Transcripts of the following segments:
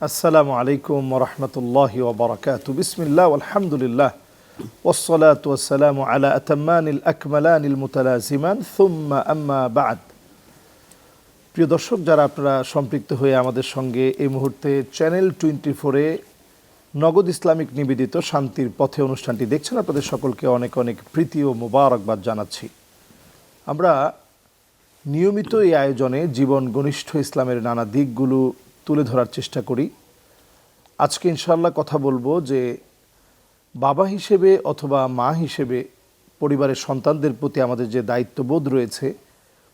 আসসালামু আলাইকুম ওরহমতুল্লাহ ওবরাকাত বিসমিল্লাহ আলহামদুলিল্লাহ والصلاة والسلام على أتمان الأكملان المتلازمان ثم أما بعد প্রিয় দর্শক যারা আপনারা সম্পৃক্ত হয়ে আমাদের সঙ্গে এই মুহূর্তে চ্যানেল টোয়েন্টি ফোরে নগদ ইসলামিক নিবেদিত শান্তির পথে অনুষ্ঠানটি দেখছেন আপনাদের সকলকে অনেক অনেক প্রীতি ও মোবারকবাদ জানাচ্ছি আমরা নিয়মিত এই আয়োজনে জীবন ঘনিষ্ঠ ইসলামের নানা দিকগুলো তুলে ধরার চেষ্টা করি। আজকে ইনশাল্লাহ কথা বলব যে, বাবা হিসেবে অথবা মা হিসেবে পরিবারের সন্তানদের প্রতি আমাদের যে দায়িত্ববোধ রয়েছে,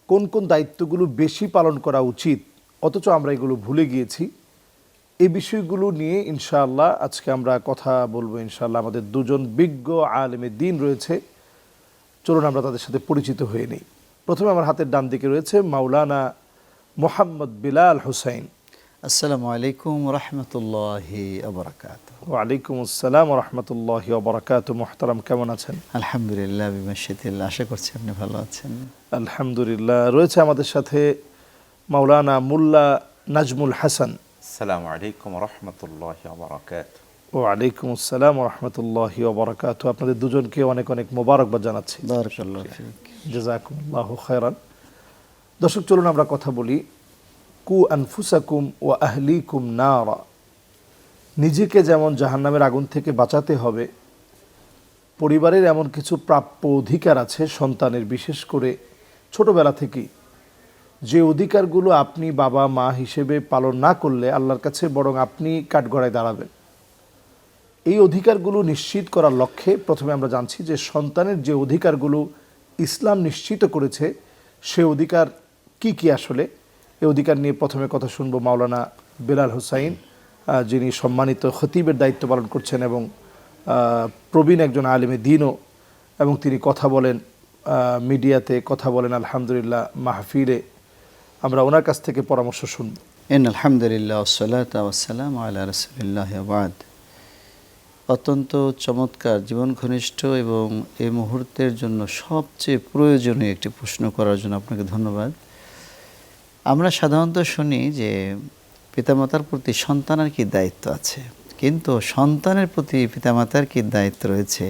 কোন কোন দায়িত্বগুলো বেশি পালন করা উচিত, অথচ আমরা এগুলো ভুলে গিয়েছি এই বিষয়গুলো নিয়ে ইনশাআল্লাহ আজকে আমরা কথা বলব ইনশাআল্লাহ। আমাদের দুজন বিজ্ঞ আলেমে দিন রয়েছে। চলুন আমরা তাদের সাথে পরিচিত হয়ে নিই। প্রথমে আমার হাতের ডান দিকে রয়েছে মাওলানা মোহাম্মদ বিলাল হুসাইন আসসালামু আলাইকুম রহমতুল্লাহি আবরাকাত ওয়ালাইকুম আসসালাম রহমতুল্লাহি আবরাকাত মোহতারাম কেমন আছেন? আলহামদুলিল্লাহ বিমাশিতিল্লা আশা করছি আপনি ভালো আছেন। আলহামদুলিল্লাহ রয়েছে আমাদের সাথে মাওলানা মোল্লা নাজমুল হাসান। সালাম আলাইকুম রহমতুল্লাহি আবরাকাত ও আলাইকুম আসসালাম রহমতুল্লাহি আবরাকাত আপনাদের দুজনকে অনেক অনেক মোবারকবাদ জানাচ্ছি। জাজাকুম দর্শক চলুন আমরা কথা বলি কু আনফুসাকুম ও আহলিকুম নারা। নিজেকে যেমন জাহান্নামের আগুন থেকে বাঁচাতে হবে, পরিবারের এমন কিছু প্রাপ্য অধিকার আছে সন্তানের, বিশেষ করে ছোটবেলা থেকেই। যে অধিকারগুলো আপনি বাবা, মা হিসেবে পালন না করলে আল্লাহর কাছে বরং আপনি কাঠগড়ায় দাঁড়াবেন। এই অধিকারগুলো নিশ্চিত করার লক্ষ্যে প্রথমে আমরা জানছি যে সন্তানের যে অধিকারগুলো ইসলাম নিশ্চিত করেছে, সে অধিকার কি কি আসলে? এই অধিকার নিয়ে প্রথমে কথা শুনব মাওলানা বেলাল হুসাইন যিনি সম্মানিত খতিবের দায়িত্ব পালন করছেন এবং প্রবীণ একজন আলিমে দিনও এবং তিনি কথা বলেন মিডিয়াতে কথা বলেন, আলহামদুলিল্লাহ মাহফিলে। আমরা ওনার কাছ থেকে পরামর্শ শুনব। ইন আলহামদুলিল্লাহ অত্যন্ত চমৎকার জীবন ঘনিষ্ঠ এবং এই মুহূর্তের জন্য সবচেয়ে প্রয়োজনীয় একটি প্রশ্ন করার জন্য আপনাকে ধন্যবাদ। আমরা সাধারণত শুনি যে পিতামাতার প্রতি সন্তানের কি দায়িত্ব আছে? কিন্তু সন্তানের প্রতি পিতামাতার কি দায়িত্ব রয়েছে?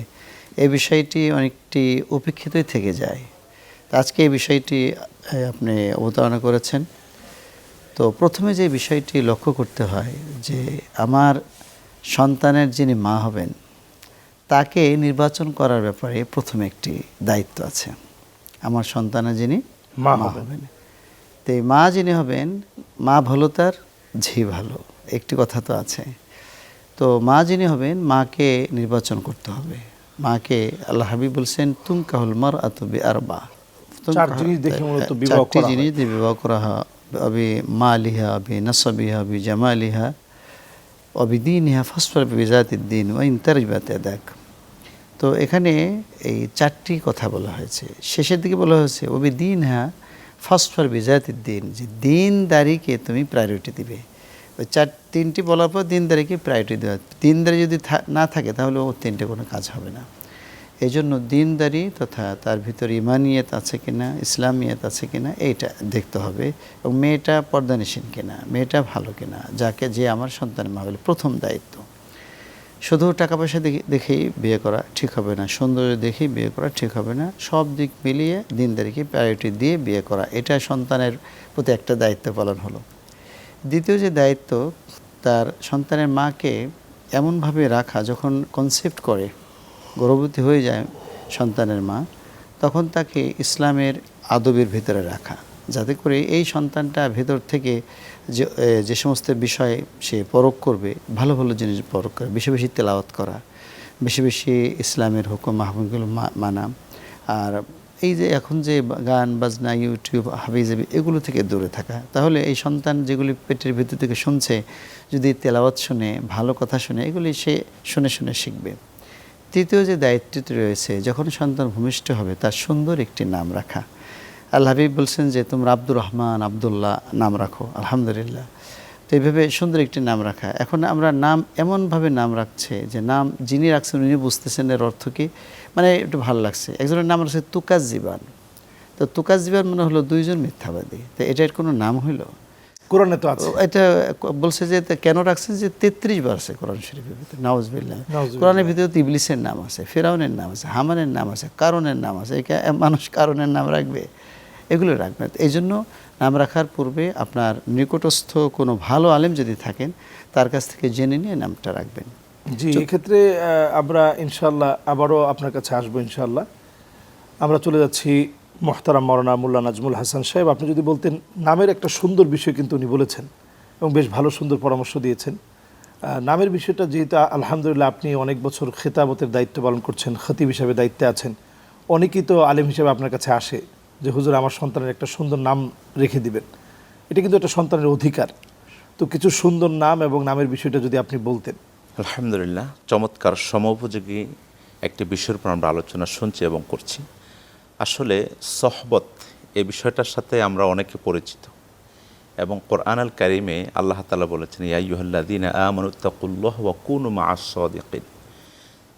এই বিষয়টি অনেকটি উপেক্ষিতই থেকে যায়। আজকে এই বিষয়টি আপনি অবতারণা করেছেন। তো প্রথমে যে বিষয়টি লক্ষ্য করতে হয় যে আমার সন্তানের যিনি মা হবেন তাকে নির্বাচন করার ব্যাপারে প্রথমে একটি দায়িত্ব আছে। আমার সন্তানের যিনি মা হবেন। তো এই মা যিনি হবেন মা ভালো তার ঝি ভালো একটি কথা তো আছে। তো মা যিনি হবেন মাকে নির্বাচন করতে হবে। মাকে আল্লাহ হাবিব বলছেন তুম কাহুল মার আতবি আর বা চারটি জিনিস দিয়ে বিবাহ করা হয়। অবি মালিহা অবি নসবিহা অবি জামালিহা অবি দিনহা ফসফর বিজাতিদ্দিন ও ইন্তারবাতে দেখ তো এখানে এই চারটি কথা বলা হয়েছে। শেষের দিকে বলা হয়েছে অবি দিন হ্যাঁ ফসফর বিজাতিদ্দিন যে দিনদারিকে তুমি প্রায়োরিটি দিবে। ওই চার, তিনটি বলার পর দিনদারিকে প্রায়োরিটি দেওয়া। দিনদারি যদি না থাকে, তাহলে ও তিনটে কোনো কাজ হবে না। এই জন্য দিনদারি তথা তার ভিতর ইমানিয়ত আছে কিনা, ইসলামিয়ত আছে কিনা, এইটা দেখতে হবে। এবং মেয়েটা পর্দানিসীন কিনা, মেয়েটা ভালো কিনা, যাকে, যে আমার সন্তানের মা হলে প্রথম দায়িত্ব। শুধু টাকা পয়সা দেখে দেখেই বিয়ে করা ঠিক হবে না, সৌন্দর্য দেখেই বিয়ে করা ঠিক হবে না, সব দিক মিলিয়ে দিনদারিকে প্রায়োরিটি দিয়ে বিয়ে করা, এটা সন্তানের প্রতি একটা দায়িত্ব পালন হলো। দ্বিতীয় যে দায়িত্ব, তার সন্তানের মাকে এমনভাবে রাখা, যখন কনসেপ্ট করে, গর্ভবতী হয়ে যায় সন্তানের মা, তখন তাকে ইসলামের আদবের ভিতরে রাখা, যাতে করে এই সন্তানটা ভেতর থেকে যে যে সমস্ত বিষয় সে পরখ করবে, ভালো ভালো জিনিস পরখ করে বেশি বেশি তেলাওয়াত করা, বেশি বেশি ইসলামের হুকুম মাহমুদগুলো মানা। আর এই যে এখন যে গান, বাজনা, ইউটিউব হাবিজাবি এগুলো থেকে দূরে থাকা। তাহলে এই সন্তান যেগুলি পেটের ভিতর থেকে শুনছে, যদি তেলাওয়াত শুনে, ভালো কথা শুনে, এগুলি সে শুনে শুনে শিখবে। তৃতীয় যে দায়িত্বটি রয়েছে, যখন সন্তান ভূমিষ্ঠ হবে, তার সুন্দর একটি নাম রাখা। আল্লাহ হাবিব বলছেন যে তোমরা আব্দুর রহমান আবদুল্লাহ নাম রাখো। আলহামদুলিল্লাহ। তো এইভাবে সুন্দর একটি নাম রাখা। এখন আমরা নাম এমনভাবে নাম রাখছে যে নাম যিনি রাখছেন উনি বুঝতেছেন এর অর্থ কি। মানে একটু ভালো লাগছে। একজনের নাম রাখছে তুকাজ জীবান তো তুকাজ জীবান মানে হলো দুইজন মিথ্যাবাদী। তো এটার কোনো নাম হইল? কোরআনে তো আছে। এটা বলছে যে কেন রাখছেন যে তেত্রিশ বার আছে কোরআন শরীফের ভিতরে। নাউজুবিল্লাহ। কোরআনের ভিতরে তো ইবলিসের নাম আছে ফেরাউনের নাম আছে হামানের নাম আছে কারণের নাম আছে। মানুষ কারণের নাম রাখবে? এগুলো রাখবে না। এই জন্য নাম রাখার পূর্বে আপনার নিকটস্থ কোনো ভালো আলেম যদি থাকেন তার কাছ থেকে জেনে নিয়ে নামটা রাখবেন। জি এক্ষেত্রে আমরা ইনশাল্লাহ আবারও আপনার কাছে আসব ইনশাল্লাহ আমরা চলে যাচ্ছি মোহতারাম মরানা মোল্লা নাজমুল হাসান সাহেব। আপনি যদি বলতেন নামের একটা সুন্দর বিষয় কিন্তু উনি বলেছেন এবং বেশ ভালো সুন্দর পরামর্শ দিয়েছেন। নামের বিষয়টা যেহেতু আলহামদুলিল্লাহ আপনি অনেক বছর খেতাবতের দায়িত্ব পালন করছেন খতিব হিসাবে দায়িত্বে আছেন অনেকেই তো আলেম হিসাবে আপনার কাছে আসে। যে হুজুর আমার সন্তানের একটা সুন্দর নাম রেখে দিবেন। এটা কিন্তু একটা সন্তানের অধিকার। তো কিছু সুন্দর নাম এবং নামের বিষয়টা যদি আপনি বলতেন। আলহামদুলিল্লাহ, চমৎকার সমোপযোগী একটি বিষয়ের উপর আমরা আলোচনা শুনছি এবং করছি। আসলে সহবত এ বিষয়টার সাথে আমরা অনেকে পরিচিত এবং কোরআন আল কারিমে আল্লাহ তালা বলেছেন ইয়াইহ্লাদিন আমানুত্তাকুল্লাহ ওয়া কুনু মা আসদিকিন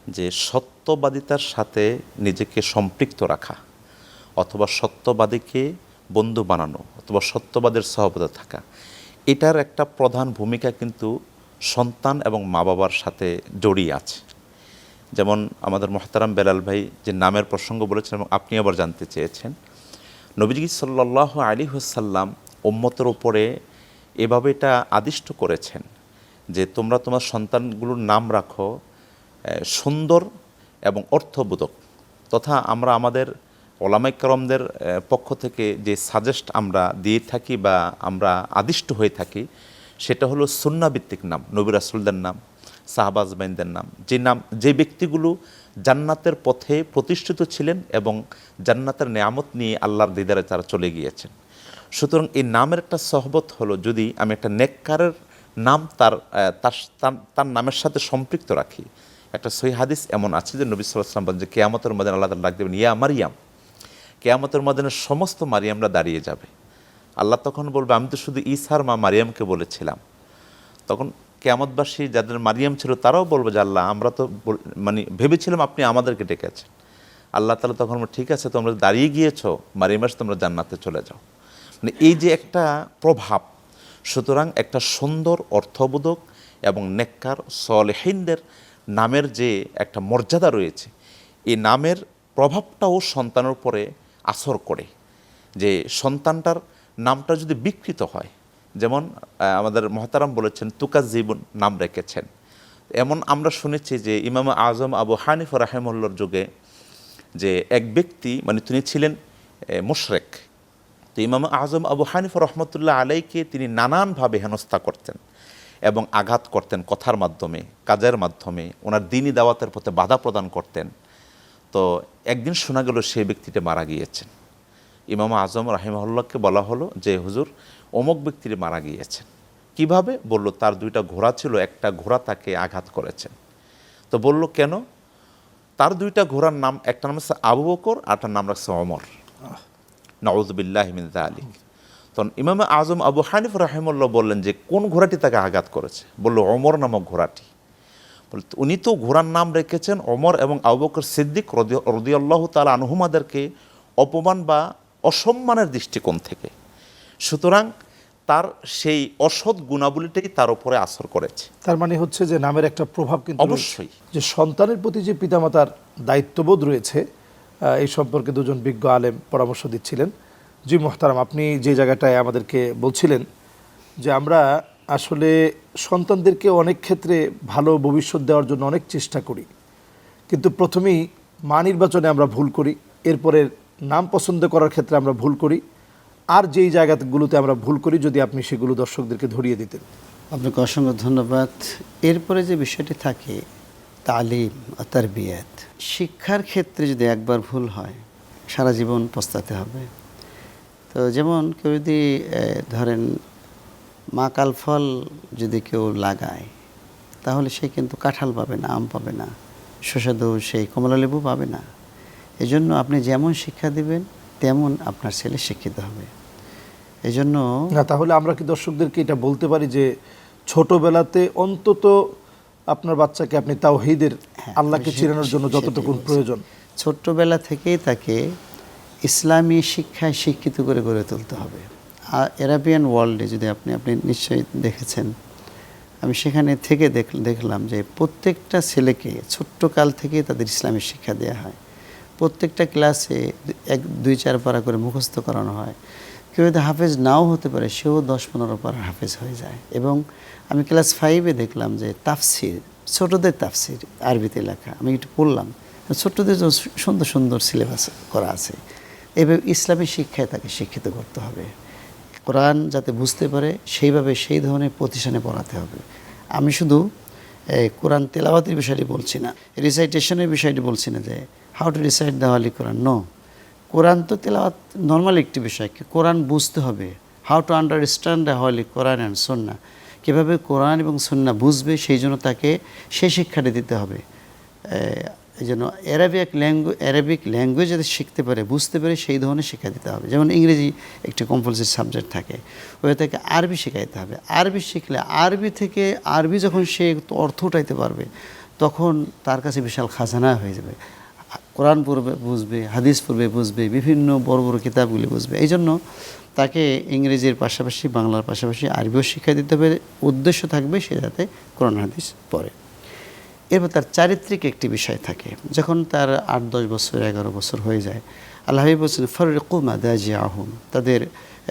যে সত্যবাদিতার সাথে নিজেকে সম্পৃক্ত রাখা অথবা সত্যবাদীকে বন্ধু বানানো অথবা সত্যবাদের সহবতা থাকা। এটার একটা প্রধান ভূমিকা কিন্তু সন্তান এবং মা বাবার সাথে জড়িয়ে আছে। যেমন আমাদের মহতারাম বেলাল ভাই যে নামের প্রসঙ্গ বলেছেন এবং আপনি আবার জানতে চেয়েছেন, নবীজি সাল্লাহ আলী হুসাল্লাম ওম্মতের ওপরে এভাবে এটা আদিষ্ট করেছেন যে তোমরা তোমার সন্তানগুলোর নাম রাখো সুন্দর এবং অর্থবোধক তথা আমরা আমাদের ওলামাইকরমদের পক্ষ থেকে যে সাজেস্ট আমরা দিয়ে থাকি বা আমরা আদিষ্ট হয়ে থাকি, সেটা হলো সুন্নাভিত্তিক নাম, নবী রাসুলদের নাম সাহাবাজ বাইনদের নাম। যে নাম, যে ব্যক্তিগুলো জান্নাতের পথে প্রতিষ্ঠিত ছিলেন এবং জান্নাতের নেয়ামত নিয়ে আল্লাহর দিদারে তারা চলে গিয়েছেন। সুতরাং এই নামের একটা সহবত হলো, যদি আমি একটা নেককারের নাম তার তার নামের সাথে সম্পৃক্ত রাখি। একটা সহি হাদিস এমন আছে যে নবী সাল্লাম বলেন যে, কেয়ামতের মধ্যে আল্লাহ ডাক দেবেন, ইয়া মারিয়াম। কেয়ামতের মদিনের সমস্ত মারিয়ামরা দাঁড়িয়ে যাবে। আল্লাহ তখন বলবে, আমি তো শুধু ইসার মা মারিয়ামকে বলেছিলাম। তখন কেয়ামতবাসী যাদের মারিয়াম ছিল, তারাও বলবে যে, আল্লাহ, আমরা তো মানে ভেবেছিলাম আপনি আমাদেরকে ডেকেছেন আল্লাহ তালা তখন ঠিক আছে, তোমরা দাঁড়িয়ে গিয়েছো মারিয়ামাস তোমরা জান্নাতে চলে যাও। মানে এই যে একটা প্রভাব, সুতরাং একটা সুন্দর অর্থবোধক এবং নেককার সলেহিনদের নামের যে একটা মর্যাদা রয়েছে, এই নামের প্রভাবটাও সন্তানের উপরে আসর করে, যে সন্তানটার নামটা যদি বিকৃত হয়, যেমন আমাদের মহতারাম বলেছেন, তুকা জীবন নাম রেখেছেন। এমন আমরা শুনেছি যে ইমাম আজম আবু হানিফ রাহেমুল্লার যুগে যে এক ব্যক্তি মানে তিনি ছিলেন মুশরেক। তো ইমাম আজম আবু হানিফ রহমতুল্লাহ আলাইকে তিনি নানানভাবে হেনস্থা করতেন এবং আঘাত করতেন কথার মাধ্যমে, কাজের মাধ্যমে, ওনার দিনই দাওয়াতের পথে বাধা প্রদান করতেন। তো একদিন শোনা গেল সেই ব্যক্তিটা মারা গিয়েছেন। ইমাম আজম রাহিমহল্লাকে বলা হলো যে হুজুর অমুক ব্যক্তির মারা গিয়েছেন। কীভাবে? বলল তার দুইটা ঘোড়া ছিল একটা ঘোড়া তাকে আঘাত করেছেন। তো বলল কেন? তার দুইটা ঘোড়ার নাম একটা নাম হচ্ছে আবু বকর আরটার নাম রাখছে অমর নওয়াজবিল্লাহ মিনদা আলী তখন ইমাম আজম আবু হানিফ রাহিমুল্লাহ বললেন যে কোন ঘোড়াটি তাকে আঘাত করেছে? বলল অমর নামক ঘোড়াটি। উনি তো ঘোড়ার নাম রেখেছেন অমর এবং আবু বকর সিদ্দিক রদিয়াল্লাহ তালা আনহুমাদেরকে অপমান বা অসম্মানের দৃষ্টিকোণ থেকে। সুতরাং তার সেই অসৎ গুণাবলীটাই তার উপরে আসর করেছে। তার মানে হচ্ছে যে নামের একটা প্রভাব কিন্তু অবশ্যই। যে সন্তানের প্রতি যে পিতামাতার দায়িত্ববোধ রয়েছে এই সম্পর্কে দুজন বিজ্ঞ আলেম পরামর্শ দিচ্ছিলেন। জি মোহতারাম আপনি যে জায়গাটায় আমাদেরকে বলছিলেন যে আমরা আসলে সন্তানদেরকে অনেক ক্ষেত্রে ভালো ভবিষ্যৎ দেওয়ার জন্য অনেক চেষ্টা করি। কিন্তু প্রথমেই মা নির্বাচনে আমরা ভুল করি এরপরে নাম পছন্দ করার ক্ষেত্রে আমরা ভুল করি আর যেই জায়গাগুলোতে আমরা ভুল করি যদি আপনি সেগুলো দর্শকদেরকে ধরিয়ে দিতেন। আপনাকে অসংখ্য ধন্যবাদ। এরপরে যে বিষয়টি থাকে তালিম তার বিয়াত শিক্ষার ক্ষেত্রে যদি একবার ভুল হয় সারা জীবন পস্তাতে হবে। তো যেমন কেউ যদি এ, ধরেন মাকাল ফল যদি কেউ লাগায় তাহলে সে কিন্তু কাঁঠাল পাবে না আম পাবে না সুস্বাদু সেই কমলা লেবু পাবে না। এজন্য আপনি যেমন শিক্ষা দিবেন তেমন আপনার ছেলে শিক্ষিত হবে। এজন্য না তাহলে আমরা কি দর্শকদেরকে এটা বলতে পারি যে ছোটবেলাতে অন্তত আপনার বাচ্চাকে আপনি তাওহীদের হ্যাঁ, আল্লাহকে চিনানোর জন্য যতটুকু প্রয়োজন। ছোট্টবেলা থেকেই তাকে ইসলামী শিক্ষায় শিক্ষিত করে গড়ে তুলতে হবে। অ্যারাবিয়ান ওয়ার্ল্ডে যদি আপনি আপনি নিশ্চয়ই দেখেছেন। আমি সেখানে থেকে দেখ- দেখলাম যে প্রত্যেকটা ছেলেকে ছোট্ট কাল থেকে তাদের ইসলামের শিক্ষা দেওয়া হয়। প্রত্যেকটা ক্লাসে এক, দুই, চার পারা করে মুখস্থ করানো হয়। কেউ যদি হাফেজ নাও হতে পারে, সেও দশ, পনেরো পারা হাফেজ হয়ে যায়। এবং আমি ক্লাস ফাইভে দেখলাম যে তাফসির, ছোটদের তাফসির আরবিতে লেখা। আমি একটু পড়লাম ছোট্টদের জন্য সুন্দর সুন্দর সিলেবাস করা আছে। এভাবে ইসলামী শিক্ষায় তাকে শিক্ষিত করতে হবে। কোরআন যাতে বুঝতে পারে, সেইভাবে সেই ধরনের প্রতিষ্ঠানে পড়াতে হবে। আমি শুধু কোরআন তেলাওয়াতের বিষয়টি বলছি না রিসাইটেশনের বিষয়টি বলছি না যে how to recite the holy Quran no Quran তো তেলাওয়াত নর্মাল একটি বিষয় কোরআন বুঝতে হবে how to understand the holy Quran and Sunnah কীভাবে কোরআন এবং সন্না বুঝবে, সেই জন্য তাকে সেই শিক্ষাটি দিতে হবে। এই জন্য অ্যারাবিক ল্যাঙ্গুয়েজ অ্যারাবিক ল্যাঙ্গুয়েজ যাতে শিখতে পারে, বুঝতে পারে, সেই ধরনের শিক্ষা দিতে হবে। যেমন ইংরেজি একটি কম্পালসারি সাবজেক্ট থাকে, ওই থেকে আরবি শেখাইতে হবে। আরবি শিখলে আরবি থেকে আরবি যখন সে অর্থ উঠাইতে পারবে, তখন তার কাছে বিশাল খাজানা হয়ে যাবে। কোরআন পড়বে, বুঝবে, হাদিস পড়বে, বুঝবে, বিভিন্ন বড় বড় কিতাবগুলি বুঝবে। এই জন্য তাকে ইংরেজির পাশাপাশি বাংলার পাশাপাশি আরবিও শিক্ষা দিতে হবে। উদ্দেশ্য থাকবে সে যাতে কোরআন, হাদিস পড়ে। এরপর তার চারিত্রিক একটি বিষয় থাকে। যখন তার আট দশ বছর এগারো বছর হয়ে যায় আল্লাহ বলছেন ফরকুমা দাজি আহম তাদের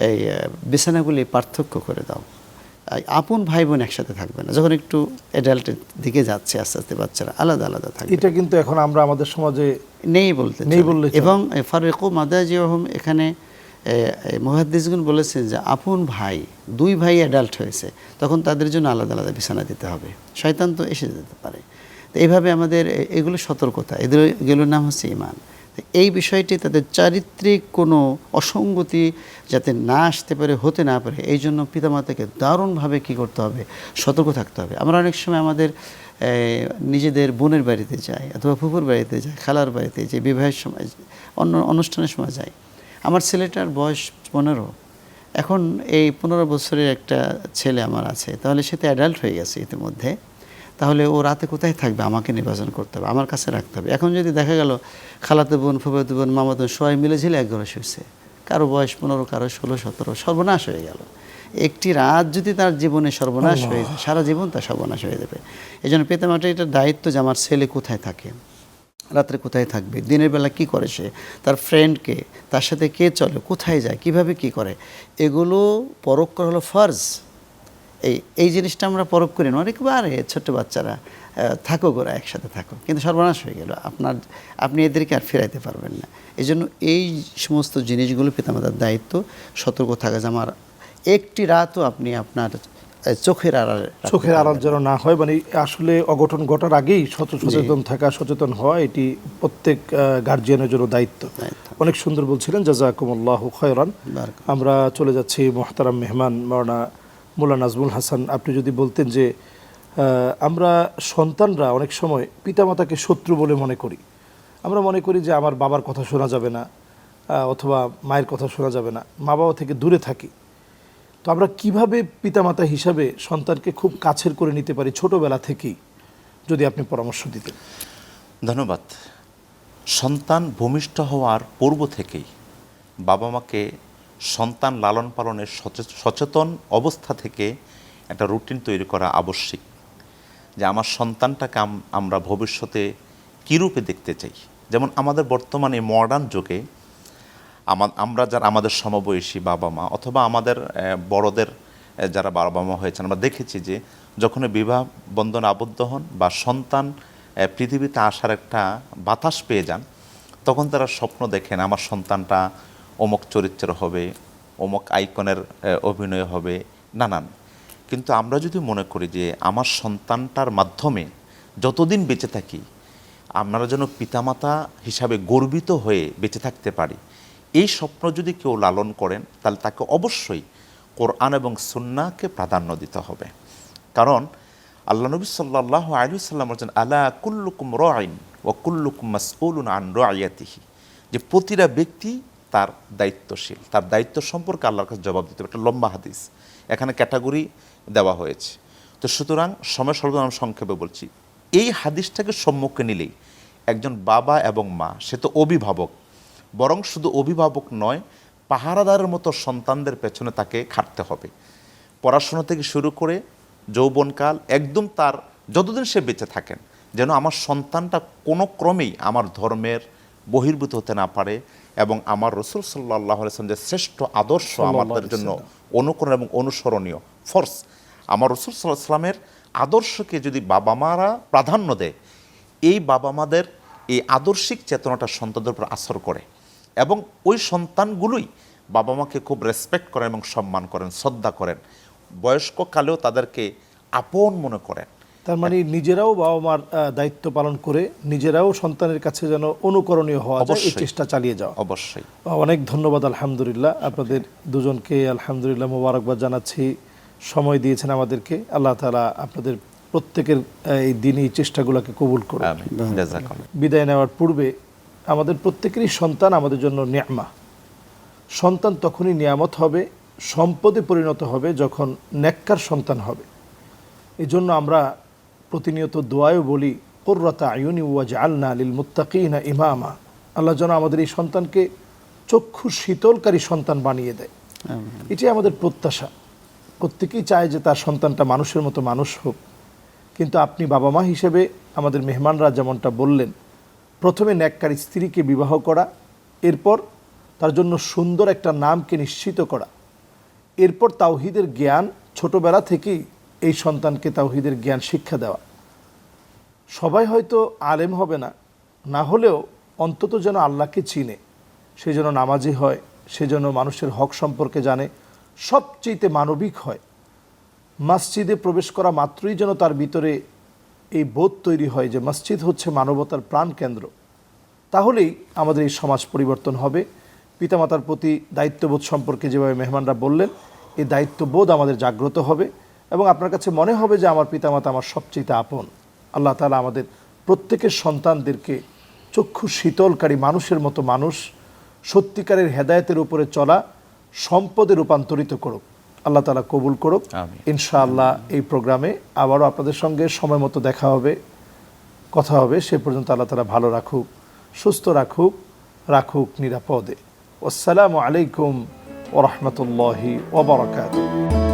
এই বিছানাগুলি পার্থক্য করে দাও। আপন ভাই বোন একসাথে থাকবে না। যখন একটু অ্যাডাল্টের দিকে যাচ্ছে আস্তে আস্তে বাচ্চারা আলাদা আলাদা থাকবে। এটা কিন্তু এখন আমরা আমাদের সমাজে নেই বলতে নেই। বললে। এবং ফারুকু মাদাজি আহম এখানে মহাদ্দিসগুন বলেছেন যে আপন ভাই দুই ভাই অ্যাডাল্ট হয়েছে তখন তাদের জন্য আলাদা আলাদা বিছানা দিতে হবে। শয়তান তো এসে যেতে পারে। তো এইভাবে আমাদের এগুলো সতর্কতা। এদের এগুলোর নাম হচ্ছে ইমান এই বিষয়টি তাদের চারিত্রিক কোনো অসঙ্গতি যাতে না আসতে পারে, হতে না পারে, এই জন্য পিতামাতাকে দারুণভাবে কী করতে হবে? সতর্ক থাকতে হবে। আমরা অনেক সময় আমাদের নিজেদের বোনের বাড়িতে যাই অথবা ফুপুর বাড়িতে যাই, খালার বাড়িতে যে বিবাহের সময় অন্য, অনুষ্ঠানের সময় যাই। আমার ছেলেটার বয়স পনেরো। এখন এই পনেরো বছরের একটা ছেলে আমার আছে। তাহলে সে তো অ্যাডাল্ট হয়ে গেছে ইতিমধ্যে। তাহলে ও রাতে কোথায় থাকবে? আমাকে নির্বাচন করতে হবে আমার কাছে রাখতে হবে। এখন যদি দেখা গেল খালাতে বোন ফুফাতে বোন মামাতো সবাই মিলে ঝিলে এক ঘরে শুয়েছে কারও বয়স পনেরো কারও ষোলো সতেরো সর্বনাশ হয়ে গেল। একটি রাত যদি তার জীবনে সর্বনাশ হয়ে যায় সারা জীবন তার সর্বনাশ হয়ে যাবে। এই জন্য পেতামাটা এটা দায়িত্ব যে আমার ছেলে কোথায় থাকে রাত্রে কোথায় থাকবে দিনের বেলা কি করে সে তার ফ্রেন্ডকে তার সাথে কে চলে কোথায় যায় কীভাবে কি করে এগুলো পরখ করা হলো ফার্জ। এই এই জিনিসটা আমরা পরখ করি না। অনেকবারে ছোট্ট বাচ্চারা আহ, থাকো গোরা একসাথে থাকো কিন্তু সর্বনাশ হয়ে গেল। আপনার আপনি এদেরকে আর ফেরাইতে পারবেন না। এই জন্য এই সমস্ত জিনিসগুলো পিতামাতার দায়িত্ব। সতর্ক থাকা যে আমার একটি রাতও আপনি আপনার চোখের আড়াল চোখের আড়াল যেন না হয় মানে আসলে অঘটন ঘটার আগেই সচ- সচেতন থাকা সচেতন হওয়া এটি প্রত্যেক গার্জিয়ানের জন্য দায়িত্ব। অনেক সুন্দর বলছিলেন জাজাকুমুল্লাহ খয়রান। আমরা চলে যাচ্ছি মোহতারাম মেহমান মাওলানা মোল্লা নাজমুল হাসান, আপনি যদি বলতেন যে আমরা সন্তানরা অনেক সময় পিতামাতাকে শত্রু বলে মনে করি। আমরা মনে করি যে, আমার বাবার কথা শোনা যাবে না অথবা মায়ের কথা শোনা যাবে না মা বাবা থেকে দূরে থাকি। তো আমরা কীভাবে পিতামাতা হিসাবে সন্তানকে খুব কাছের করে নিতে পারি ছোটবেলা থেকেই? যদি আপনি পরামর্শ দিতেন। ধন্যবাদ। সন্তান ভূমিষ্ঠ হওয়ার পূর্ব থেকেই বাবা মাকে সন্তান লালন পালনের সচে- সচেতন অবস্থা থেকে একটা রুটিন তৈরি করা আবশ্যিক। যে আমার সন্তানটাকে আমরা ভবিষ্যতে কী রূপে দেখতে চাই? যেমন আমাদের বর্তমানে মডার্ন যুগে আমা- আমরা যারা আমাদের সমবয়সী বাবা মা অথবা আমাদের বড়দের যারা বাবা মা হয়েছেন, আমরা দেখেছি যে যখন বিবাহ বন্ধন আবদ্ধ হন বা সন্তান পৃথিবীতে আসার একটা বাতাস পেয়ে যান, তখন তারা স্বপ্ন দেখেন আমার সন্তানটা অমুক চরিত্র হবে, অমুক আইকনের অভিনয় হবে, নানান। কিন্তু আমরা যদি মনে করি যে আমার সন্তানটার মাধ্যমে যতদিন বেঁচে থাকি আমরা যেন পিতামাতা হিসাবে গর্বিত হয়ে বেঁচে থাকতে পারি, এই স্বপ্ন যদি কেউ লালন করেন, তাহলে তাকে অবশ্যই কোরআন এবং সুন্নাকে প্রাধান্য দিতে হবে। কারণ আল্লাহ নবী সাল্লাহ আলু সাল্লাম বলছেন, আলা কুল্লুকুম রাইন ও কুল্লুকুম মাসউলুন আন রায়াতিহি যে প্রতিটা ব্যক্তি তার দায়িত্বশীল। তার দায়িত্ব সম্পর্কে আল্লাহর কাছে জবাব দিতে হবে। একটা লম্বা হাদিস। এখানে ক্যাটাগরি দেওয়া হয়েছে। তো সুতরাং সময় সর্বনাম সংক্ষেপে বলছি। এই হাদিসটাকে সম্মুখে নিলেই একজন বাবা এবং মা, সে তো অভিভাবক, বরং শুধু অভিভাবক নয়, পাহারাদারের মতো সন্তানদের পেছনে তাকে খাটতে হবে। পড়াশোনা থেকে শুরু করে যৌবনকাল একদম তার, যতদিন সে বেঁচে থাকেন, যেন আমার সন্তানটা কোনো ক্রমেই আমার ধর্মের বহির্ভূত হতে না পারে এবং আমার রসুল সাল্লাহ আলাইসলাম যে শ্রেষ্ঠ আদর্শ আমাদের জন্য অনুকরণ এবং অনুসরণীয় ফোর্স আমার রসুল সাল্লাহ সাল্লামের আদর্শকে যদি বাবা মারা প্রাধান্য দেয় এই বাবা মাদের এই আদর্শিক চেতনাটা সন্তানদের উপর আসর করে এবং ওই সন্তানগুলোই বাবা মাকে খুব রেসপেক্ট করেন এবং সম্মান করেন শ্রদ্ধা করেন। বয়স্ক কালেও তাদেরকে আপন মনে করেন। তার মানে নিজেরাও বাবা মার দায়িত্ব পালন করে নিজেরাও সন্তানের কাছে যেন অনুকরণীয় হওয়া যায় এই চেষ্টা চালিয়ে যাওয়া। অবশ্যই। অনেক ধন্যবাদ আলহামদুলিল্লাহ। আপনাদের দুজনকে আলহামদুলিল্লাহ মোবারকবাদ জানাচ্ছি। সময় দিয়েছেন আমাদেরকে। আল্লাহ তালা আপনাদের প্রত্যেকের এই দিনই চেষ্টাগুলোকে কবুল করুন আমি বিদায় নেওয়ার পূর্বে আমাদের প্রত্যেকেরই সন্তান আমাদের জন্য নিয়ামা। সন্তান তখনই নিয়ামত হবে সম্পদে পরিণত হবে যখন ন্যাক্কার সন্তান হবে। এই জন্য আমরা প্রতিনিয়ত দোয়ায়ও বলি কোর্রতা আয়ুনি ওয়াজ আলনা লিল মুত্তাকিনা ইমামা। আল্লাহ যেন আমাদের এই সন্তানকে চক্ষু শীতলকারী সন্তান বানিয়ে দেয়। এটাই আমাদের প্রত্যাশা। প্রত্যেকেই চায় যে তার সন্তানটা মানুষের মতো মানুষ হোক। কিন্তু আপনি বাবা মা হিসেবে আমাদের মেহমানরা যেমনটা বললেন প্রথমে ন্যাক্কার স্ত্রীকে বিবাহ করা এরপর তার জন্য সুন্দর একটা নামকে নিশ্চিত করা। এরপর তাওহিদের জ্ঞান ছোটবেলা থেকেই এই সন্তানকে তাওহিদের জ্ঞান শিক্ষা দেওয়া। সবাই হয়তো আলেম হবে না না হলেও অন্তত যেন আল্লাহকে চিনে, সে যেন নামাজি হয়, সে যেন মানুষের হক সম্পর্কে জানে, সবচেয়েতে মানবিক হয়। মসজিদে প্রবেশ করা মাত্রই যেন তার ভিতরে এই বোধ তৈরি হয় যে মসজিদ হচ্ছে মানবতার প্রাণ কেন্দ্র তাহলেই আমাদের এই সমাজ পরিবর্তন হবে। পিতামাতার প্রতি দায়িত্ববোধ সম্পর্কে যেভাবে মেহমানরা বললেন, এই দায়িত্ববোধ আমাদের জাগ্রত হবে। এবং আপনার কাছে মনে হবে যে আমার পিতামাতা আমার সবচেয়ে আপন। আল্লাহ তালা আমাদের প্রত্যেকের সন্তানদেরকে চক্ষু শীতলকারী মানুষের মতো মানুষ সত্যিকারের হেদায়েতের উপরে চলা সম্পদে রূপান্তরিত করুক। আল্লাহ তালা কবুল করুক। ইনশাআল্লাহ এই প্রোগ্রামে আবারও আপনাদের সঙ্গে সময় মতো দেখা হবে কথা হবে। সে পর্যন্ত আল্লাহ তালা ভালো রাখুক সুস্থ রাখুক রাখুক নিরাপদে। আসসালামু আলাইকুম ওরহমতুল্লাহি ওবরাকাতুহ